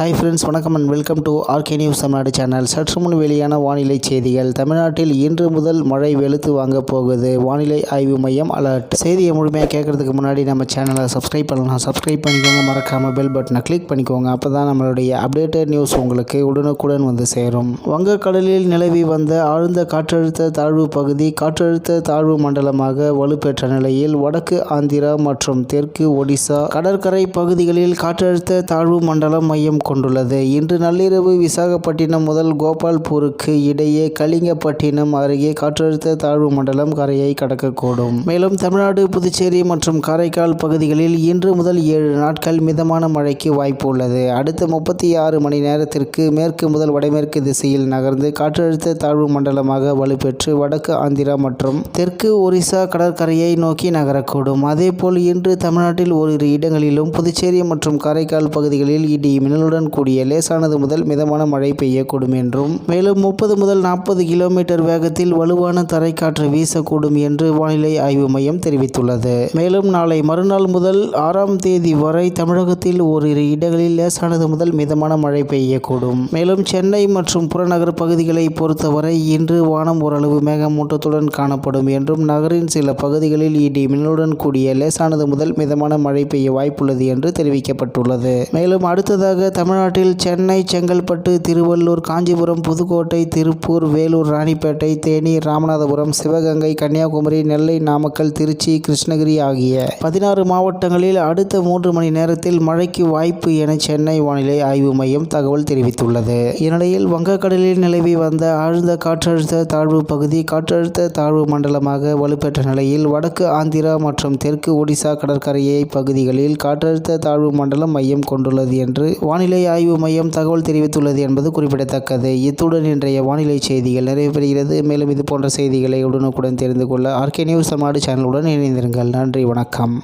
Hi friends வணக்கம் and welcome to RK news Tamil Nadu channel சற்று முன் வெளியான வானிலை செய்திகள். தமிழ்நாட்டில் இன்று முதல் மழை வெளுத்து வாங்க போகுது. வானிலை ஆய்வு மையம் அலர்ட் செய்தியை முழுமையாக கேட்கறதுக்கு முன்னாடி நம்ம சேனலை சப்ஸ்கிரைப் பண்ணலாம். சப்ஸ்கிரைப் பண்ணிக்கோங்க. மறக்காமல் பெல் பட்டனை கிளிக் பண்ணிக்கோங்க. அப்போ தான் நம்மளுடைய அப்டேட்டட் நியூஸ் உங்களுக்கு உடனுக்குடன் வந்து சேரும். வங்கக்கடலில் நிலவி வந்த ஆழ்ந்த காற்றழுத்த தாழ்வு பகுதி காற்றழுத்த தாழ்வு மண்டலமாக வலுப்பெற்ற நிலையில் வடக்கு ஆந்திரா மற்றும் தெற்கு ஒடிசா கடற்கரை பகுதிகளில் காற்றழுத்த தாழ்வு மண்டலம் மையம் கொண்டுள்ளது. இன்று நள்ளிரவு விசாகப்பட்டினம் முதல் கோபால்பூருக்கு இடையே கலிங்கப்பட்டினம் அருகே காற்றழுத்த தாழ்வு மண்டலம் கரையை கடக்கக்கூடும். மேலும் தமிழ்நாடு புதுச்சேரி மற்றும் காரைக்கால் பகுதிகளில் இன்று முதல் ஏழு நாட்கள் மிதமான மழைக்கு வாய்ப்பு உள்ளது அடுத்த முப்பத்தி ஆறு மணி நேரத்திற்கு மேற்கு முதல் வடமேற்கு திசையில் நகர்ந்து காற்றழுத்த தாழ்வு மண்டலமாக வலுப்பெற்று வடக்கு ஆந்திரா மற்றும் தெற்கு ஒரிசா கடற்கரையை நோக்கி நகரக்கூடும். அதேபோல் இன்று தமிழ்நாட்டில் ஓரிரு இடங்களிலும் புதுச்சேரி மற்றும் காரைக்கால் பகுதிகளில் இடி மின்னலுடன் கூடிய லேசானது முதல் மிதமான மழை பெய்யக்கூடும் என்றும் மேலும் முப்பது முதல் நாற்பது கிலோமீட்டர் வேகத்தில் வலுவான தரைக்காற்று வீசக்கூடும் என்று வானிலை ஆய்வு மையம் தெரிவித்துள்ளது. மேலும் நாளை மறுநாள் முதல் ஆறாம் தேதி வரை தமிழகத்தில் ஓரிரு இடங்களில் லேசானது முதல் மிதமான மழை பெய்யக்கூடும். மேலும் சென்னை மற்றும் புறநகர் பகுதிகளை பொறுத்தவரை இன்று வானம் ஓரளவு மேகமூட்டத்துடன் காணப்படும் என்றும் நகரின் சில பகுதிகளில் இடி மின்னலுடன் கூடிய லேசானது முதல் மிதமான மழை பெய்ய வாய்ப்புள்ளது என்று தெரிவிக்கப்பட்டுள்ளது. மேலும் அடுத்ததாக தமிழ்நாட்டில் சென்னை செங்கல்பட்டு திருவள்ளூர் காஞ்சிபுரம் புதுக்கோட்டை திருப்பூர் வேலூர் ராணிப்பேட்டை தேனி ராமநாதபுரம் சிவகங்கை கன்னியாகுமரி நெல்லை நாமக்கல் திருச்சி கிருஷ்ணகிரி ஆகிய பதினாறு மாவட்டங்களில் அடுத்த மூன்று மணி நேரத்தில் மழைக்கு வாய்ப்பு என சென்னை வானிலை ஆய்வு மையம் தகவல் தெரிவித்துள்ளது. இந்நிலையில் வங்கக்கடலில் நிலவி வந்த ஆழ்ந்த காற்றழுத்த தாழ்வு பகுதி காற்றழுத்த தாழ்வு மண்டலமாக வலுப்பெற்ற நிலையில் வடக்கு ஆந்திரா மற்றும் தெற்கு ஒடிசா கடற்கரையை பகுதிகளில் காற்றழுத்த தாழ்வு மண்டலம் மையம் கொண்டுள்ளது என்று வானிலை வானிலை ஆய்வு மையம் தகவல் தெரிவித்துள்ளது என்பது குறிப்பிடத்தக்கது. இத்துடன் இன்றைய வானிலை செய்திகள் நிறைவு பெறுகிறது மேலும் இது போன்ற செய்திகளை உடனுக்குடன் தெரிந்து கொள்ள ஆர்கே நியூஸ் தமிழ்நாடு சேனலுடன் இணைந்திருங்கள். நன்றி வணக்கம்.